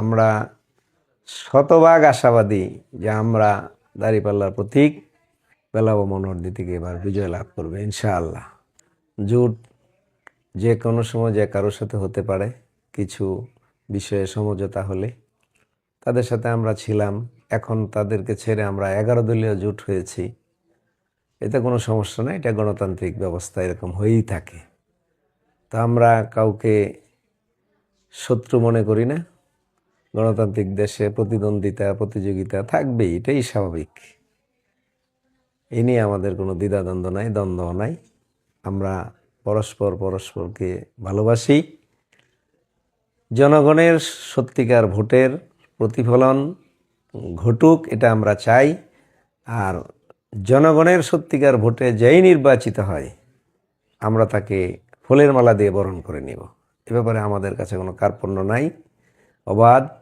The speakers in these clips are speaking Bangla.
আমরা শতভাগ আশাবাদী যে আমরা দাঁড়িপাল্লার প্রতীক, বেলাব মনোহরদি থেকে এবার বিজয় লাভ করবে, ইনশাআল্লাহ। জোট যে কোনো সময় যে কারোর সাথে হতে পারে, কিছু বিষয়ে সমঝোতা হলে তাদের সাথে আমরা ছিলাম, এখন তাদেরকে ছেড়ে আমরা এগারো দলীয় জোট হয়েছি। এতে কোনো সমস্যা নেই, এটা গণতান্ত্রিক ব্যবস্থা, এরকম হয়েই থাকে। তো আমরা কাউকে শত্রু মনে করি না গণতান্ত্রিক দেশে প্রতিদ্বন্দ্বিতা, প্রতিযোগিতা থাকবেই, এটাই স্বাভাবিক। এ নিয়ে আমাদের কোনো দ্বিধাদ্বন্দ্ব নাই দ্বন্দ্ব নাই। আমরা পরস্পর পরস্পরকে ভালোবাসি। জনগণের সত্যিকার ভোটের প্রতিফলন ঘটুক, এটা আমরা চাই। আর জনগণের সত্যিকার ভোটে যেই নির্বাচিত হয়, আমরা তাকে ফুলের মালা দিয়ে বরণ করে নিব। এ ব্যাপারে আমাদের কাছে কোনো কার্পণ্য নাই। অবাধ।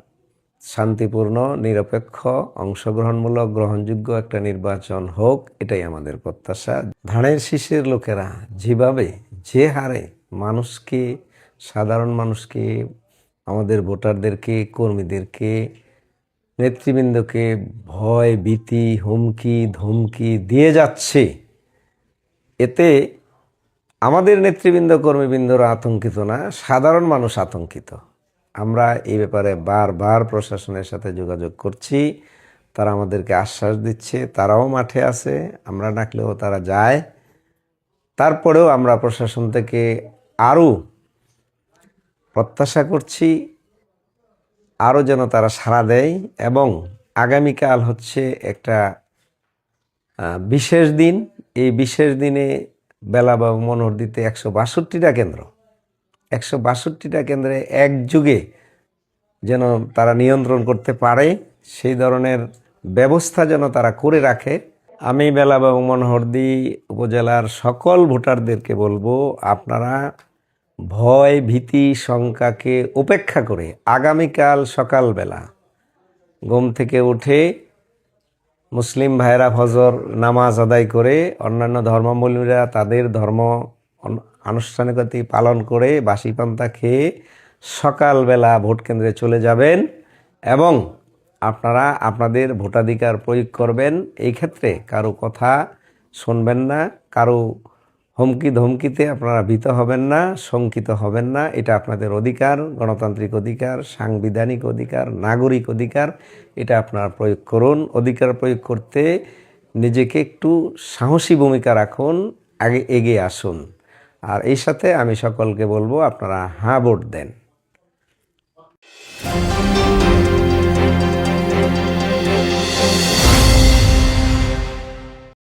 শান্তিপূর্ণ, নিরপেক্ষ, অংশগ্রহণমূলক, গ্রহণযোগ্য একটা নির্বাচন হোক, এটাই আমাদের প্রত্যাশা। ধানের শীষের লোকেরা যেভাবে যে হারে মানুষকে সাধারণ মানুষকে আমাদের ভোটারদেরকে কর্মীদেরকে নেতৃবৃন্দকে ভয়, ভীতি, হুমকি, ধমকি দিয়ে যাচ্ছে, এতে আমাদের নেতৃবৃন্দ, কর্মীবৃন্দরা আতঙ্কিত না, সাধারণ মানুষ আতঙ্কিত। আমরা এই ব্যাপারে বারবার প্রশাসনের সাথে যোগাযোগ করছি। তারা আমাদেরকে আশ্বাস দিচ্ছে, তারাও মাঠে আছে, আমরা ডাকলেও তারা যায়। তারপরেও আমরা প্রশাসন থেকে আরও প্রত্যাশা করছি, আরও যেন তারা সাড়া দেয় এবং আগামীকাল হচ্ছে একটা বিশেষ দিন। এই বিশেষ দিনে বেলাবাবু মনোহর দিতে একশো বাষট্টিটা কেন্দ্র। একশো বাষট্টিটা কেন্দ্রে একযুগে যেন তারা নিয়ন্ত্রণ করতে পারে, সেই ধরনের ব্যবস্থা যেন তারা করে রাখে। আমি বেলাবাবু মনোহরদি উপজেলার সকল ভোটারদেরকে বলব, আপনারা ভয়, ভীতি, শঙ্কাকে উপেক্ষা করে আগামীকাল সকালবেলা ঘুম থেকে উঠে মুসলিম ভাইরা ফজর নামাজ আদায় করে অন্যান্য ধর্মাবলম্বীরা তাদের ধর্ম আনুষ্ঠানিকতা পালন করে বাসি পান্তা খেয়ে সকালবেলা ভোট কেন্দ্রে চলে যাবেন এবং আপনারা আপনাদের ভোটাধিকার প্রয়োগ করবেন। এই ক্ষেত্রে কারও কথা শুনবেন না, কারও হুমকি ধমকিতে আপনারা ভীত হবেন না, শঙ্কিত হবেন না। এটা আপনাদের অধিকার, গণতান্ত্রিক অধিকার, সাংবিধানিক অধিকার, নাগরিক অধিকার, এটা আপনারা প্রয়োগ করুন। অধিকার প্রয়োগ করতে নিজেকে একটু সাহসী ভূমিকা রাখুন, আগে এগিয়ে আসুন। আর এই সাথে আমি সকলকে বলব আপনারা হ্যাঁ ভোট দেন।